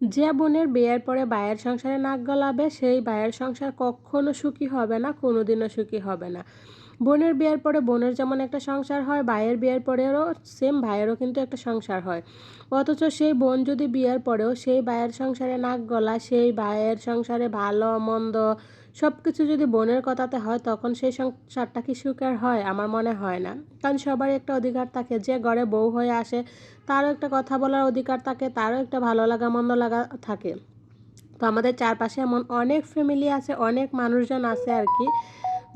যে বোনের বিয়ের পরে বায়ের সংসারে নাক গলাবে, সেই বায়ের সংসার কখনো সুখী হবে না, কোনোদিনও সুখী হবে না। বোনের বিয়ের পরে বোনের যেমন একটা সংসার হয়, ভাইয়ের বিয়ের পরেও সেম ভাইয়েরও কিন্তু একটা সংসার হয়। অথচ সেই বোন যদি বিয়ের পরেও সেই ভাইয়ের সংসারে নাক গলা সেই ভাইয়ের সংসারে ভালো, মন্দ সব কিছু যদি বোনের কথাতে হয়, তখন সেই সংসারটা কি সুখের হয়? আমার মনে হয় না। কারণ সবারই একটা অধিকার থাকে। যে ঘরে বউ হয়ে আসে, তারও একটা কথা বলার অধিকার থাকে, তারও একটা ভালো লাগা, মন্দ লাগা থাকে। তো আমাদের চারপাশে এমন অনেক ফ্যামিলি আছে, অনেক মানুষজন আছে আর কি,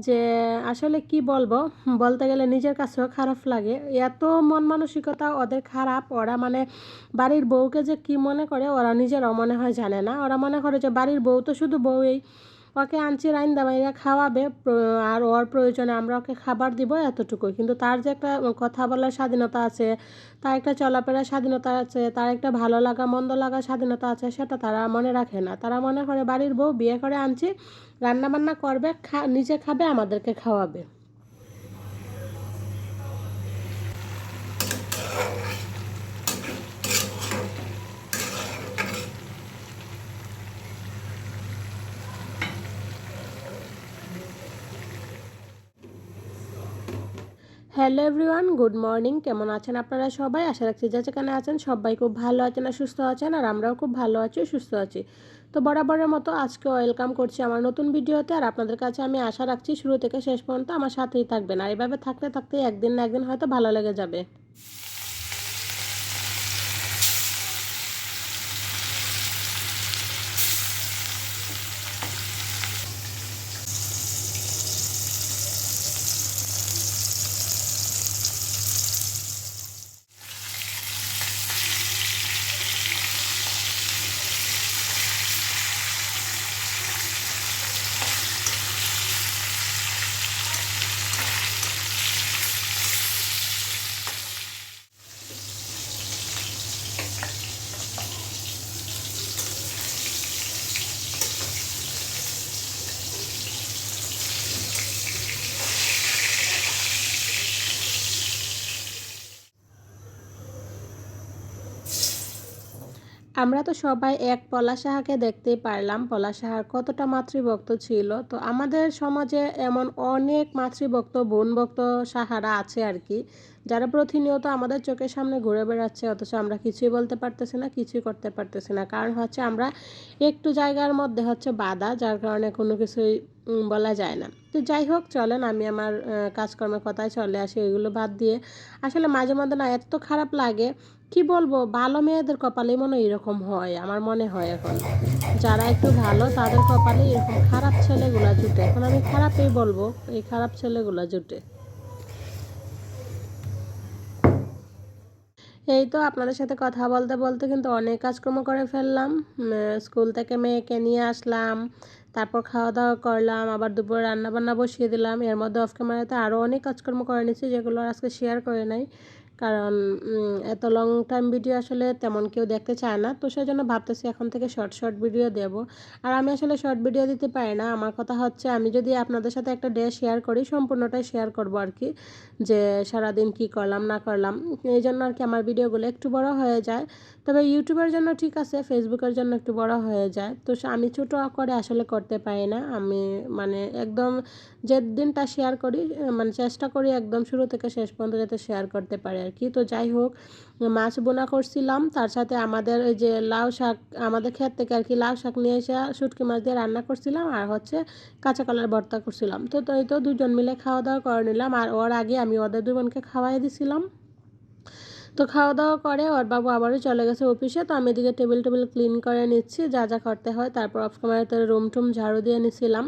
যে আসলে কি বলব? বলতে গেলে নিজের কাছেও খারাপ লাগে। এত মন মানসিকতা, ওদের খারাপ, ওরা মানে বাড়ির বউকে যে কি মনে করে, ওরা নিজের মনে হয় জানে না। ওরা মনে করে যে বাড়ির বউ তো শুধু বউই ওকে আনছি, রাইন দামাইরা খাওয়াবে আর ওর প্রয়োজনে আমরা ওকে খাবার দিব এতটুকুই। কিন্তু তার যে একটা কথা বলার স্বাধীনতা আছে, তার একটা চলাফেরার স্বাধীনতা আছে, তার একটা ভালো লাগা, মন্দ লাগা স্বাধীনতা আছে, সেটা তারা মনে রাখে না। তারা মনে করে, বাড়ির বউ বিয়ে করে আনছি, রান্নাবান্না করবে, খা, নিজে খাবে, আমাদেরকে খাওয়াবে। Hello everyone, good morning. কেমন আছেন আপনারা সবাই? আশা রাখছি যা যেখানে আছেন সবাই খুব ভালো আছেন আর সুস্থ আছেন, আর আমরাও খুব ভালো আছি সুস্থ আছি। তো বরাবরের মতো আজকে ওয়েলকাম করছি আমার নতুন ভিডিওতে, আর আপনাদের কাছে আমি আশা রাখছি শুরু থেকে শেষ পর্যন্ত আমার সাথেই থাকবেন। আর এভাবে থাকতে থাকতে একদিন না একদিন হয়তো ভালো লেগে যাবে। আমরা তো সবাই এক পলা সাহাকে দেখতেই পারলাম। পলা সাহার কতটা মাতৃভক্ত ছিল। তো আমাদের সমাজে এমন অনেক মাতৃভক্ত বোন ভক্ত সাহারা আছে আর কি। যারা প্রতিনিয়ত আমাদের চোখের সামনে ঘুরে বেড়াচ্ছে, অথচ আমরা কিছুই বলতে পারতেছি না, কিছুই করতে পারতেছি না। কারণ হচ্ছে আমরা একটু জায়গার মধ্যে হচ্ছে বাধা, যার কারণে কোনো কিছুই বলা যায় না। তো যাই হোক, চলেন আমি আমার কাজকর্মের কথায় চলে আসি ওইগুলো বাদ দিয়ে। আসলে মাঝে মধ্যে না এত খারাপ লাগে, কি বলব, ভালো মেয়েদের কপালেই মনে এরকম হয়, আমার মনে হয় এখন। যারা একটু ভালো, তাদের কপালে এরকম খারাপ ছেলেগুলা জুটে। এখন আমি খারাপই বলব, এই খারাপ ছেলেগুলা জুটে। এই তো আপনাদের সাথে কথা বলতে বলতে কিন্তু অনেক কাজকর্ম করে ফেললাম। স্কুল থেকে মেয়েকে নিয়ে আসলাম, তারপর খাওয়া দাওয়া করলাম, আবার দুপুরে রান্নাবান্না বসিয়ে দিলাম। এর মধ্যে অফ ক্যামেরাতে আরও অনেক কাজকর্ম করে নিয়েছি যেগুলো আজকে শেয়ার করে নাই। কারণ এত লং টাইম ভিডিও আসলে তেমন কেউ দেখতে চায় না। তো সেই জন্য ভাবতেছি এখন থেকে শর্ট শর্ট ভিডিও দেব। আর আমি আসলে শর্ট ভিডিও দিতে পারি না। আমার কথা হচ্ছে, আমি যদি আপনাদের সাথে একটা ডে শেয়ার করি, সম্পূর্ণটাই শেয়ার করব আর কি। যে সারাদিন কি করলাম, না করলাম, এই জন্য আর কি আমার ভিডিওগুলো একটু বড় হয়ে যায়। তবে ইউটিউবের জন্য ঠিক আছে ফেসবুকের জন্য একটু বড় হয়ে যায়। তো আমি ছোটো করে আসলে করতে পারি না। আমি মানে একদম যে দিনটা শেয়ার করি মানে চেষ্টা করি একদম শুরু থেকে শেষ পর্যন্ত যাতে শেয়ার করতে পারি আর কি তো যাই হোক, মাছ বোনা করছিলাম। তার সাথে আমাদের ওই যে লাউ শাক, আমাদের ক্ষেত থেকে আর কি লাউ শাক নিয়ে এসে শুটকি মাছ দিয়ে রান্না করছিলাম আর হচ্ছে কাঁচা কলার ভর্তা করছিলাম। তো তো এই তো দুজন মিলে খাওয়া দাওয়া করে নিলাম। আর ওর আগে আমি ওদের দুজনকে খাওয়াই দিছিলাম। তো খাওয়া দাওয়া করে, ওর বাবু আবারও চলে গেছে অফিসে, তো আমি এদিকে টেবিল টেবিল ক্লিন করে নিচ্ছি, যা যা করতে হয়। তারপর অফ ক্যামেরাতে রুম টুম ঝাড়ু দিয়ে নিছিলাম।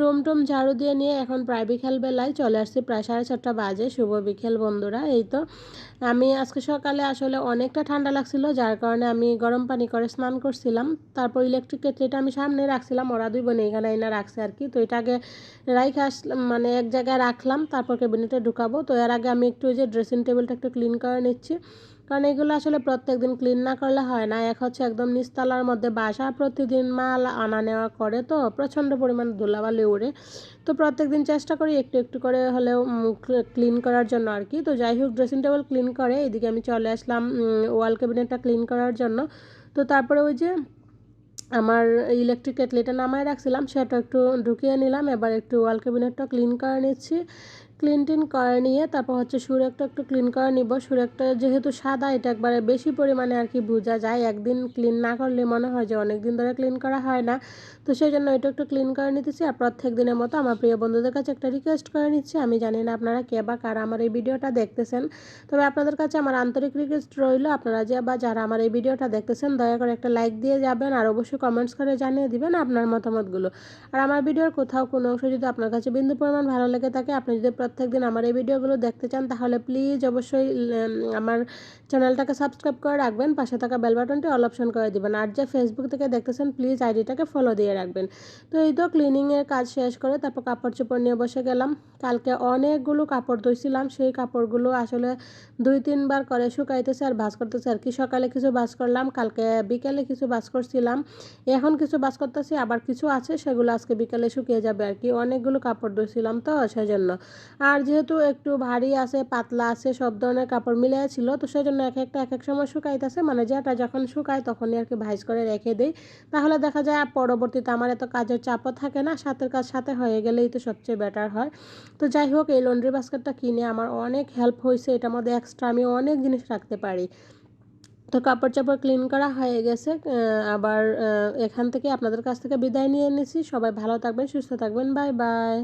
রুম টুম ঝাড়ু দিয়ে নিয়ে এখন প্রায় বিকেলবেলায় চলে আসছি, প্রায় সাড়ে চারটা বাজে, শুভ বিকেল বন্ধুরা, এই তো। আমি আজকে সকালে আসলে অনেকটা ঠান্ডা লাগছিল, যার কারণে আমি গরম পানি করে স্নান করছিলাম। তারপর ইলেকট্রিক কেটলিটা আমি সামনে রাখছিলাম, ওরা দুই বোনে এখানে এনে রাখছে আর কি। তো এটা আগে রাইখে আসলাম মানে এক জায়গায় রাখলাম, তারপর ক্যাবিনেটে ঢুকাবো। তো এর আগে আমি একটু ওই যে ড্রেসিং টেবিলটা একটু ক্লিন করে নিচ্ছি। কারণ এগুলো আসলে প্রত্যেক দিন ক্লিন না করলে হয় না। এক হচ্ছে একদম নিচতলার মধ্যে বাসা প্রতিদিন মাল আনা নেওয়া করে তো, প্রচণ্ড পরিমাণ ধুলাবালি উড়ে তো প্রত্যেক দিন চেষ্টা করি একটু একটু করে হলেও ক্লিন করার জন্য আর কি। তো যাই হোক ড্রেসিং টেবিল ক্লিন করে এদিকে আমি চলে আসলাম ওয়াল ক্যাবিনেটটা ক্লিন করার জন্য। তো তারপরে ওই যে আমার ইলেকট্রিক কেটলিটা নামায় রাখছিলাম, সেটা একটু ঢুকিয়ে নিলাম। এবার একটু ওয়াল ক্যাবিনেটটা ক্লিন করে নিচ্ছি। ক্লিন টিন করে নিয়ে তারপর হচ্ছে সুরেকটা একটু ক্লিন করে নিব। সুরেকটা যেহেতু সাদা, এটা একবারে বেশি পরিমাণে আর কি বোঝা যায়। একদিন ক্লিন না করলে মনে হয় যে অনেক দিন ধরে ক্লিন করা হয় না। তো সেই জন্য এটা একটু ক্লিন করে নিতেছি। আর প্রত্যেক দিনের মতো আমার প্রিয় বন্ধুদের কাছে একটা রিকোয়েস্ট করে নিচ্ছি। আমি জানি না আপনারা কে বা কারা আমার এই ভিডিওটা দেখতেছেন। তবে আপনাদের কাছে আমার আন্তরিক রিকোয়েস্ট রইল। আপনারা যে বা যারা আমার এই ভিডিওটা দেখতেছেন, দয়া করে একটা লাইক দিয়ে যাবেন। আর অবশ্যই কমেন্টস করে জানিয়ে দিবেন আপনার মতামতগুলো। আর আমার ভিডিওর কোথাও কোনো অংশ যদি আপনার কাছে বিন্দু পরিমাণ ভালো লেগে থাকে, আপনি যদি প্রত্যেক দিন আমার এই ভিডিওগুলো দেখতে চান, তাহলে প্লিজ অবশ্যই আমার চ্যানেলটাকে সাবস্ক্রাইব করে রাখবেন, পাশে থাকা বেল বাটনটি অল অপশন করে দিবেন, আর যে ফেসবুক থেকে দেখতেছেন প্লিজ আইডিটাকে ফলো দিয়ে রাখবেন। তো এই তো ক্লিনিংয়ের কাজ শেষ করে তারপর কাপড় চোপড় নিয়ে বসে গেলাম, কালকে অনেকগুলো কাপড় ধুইছিলাম, সেই কাপড়গুলো আসলে দুই তিনবার করে শুকাইতেছে আর ভাজ করতেছে, আর কি সকালে কিছু বাস করলাম, কালকে বিকেলে কিছু বাস করছিলাম, এখন কিছু বাস করতেছি, আবার কিছু আছে, সেগুলো আজকে বিকেলে শুকিয়ে যাবে আর কি, অনেকগুলো কাপড় ধুইছিলাম তো, সেজন্য। আর যেহেতু একটু ভারী আছে, পাতলা আছে, সব ধরনের কাপড় মিলে ছিল, তো সেজন্য এক একটা, এক এক সময় শুকাইতেছে। মানে যেটা যখন শুকায় তখনই আর কি ভাইজ করে রেখে দিই। তাহলে দেখা যায় পরবর্তীতে আমার এত কাজের চাপও থাকে না, সাথের কাজ সাথে হয়ে গেলেই তো সবচেয়ে বেটার হয়। তো যাই হোক, এই লন্ড্রি বাস্কেটটা কিনে আমার অনেক হেল্প হয়েছে এটার মধ্যে এক্সট্রা আমি অনেক জিনিস রাখতে পারি। তো কাপড় চাপড় ক্লিন করা হয়ে গেছে আবার এখান থেকে আপনাদের কাছ থেকে বিদায় নিয়ে নিয়েছি সবাই ভালো থাকবেন, সুস্থ থাকবেন বাই বাই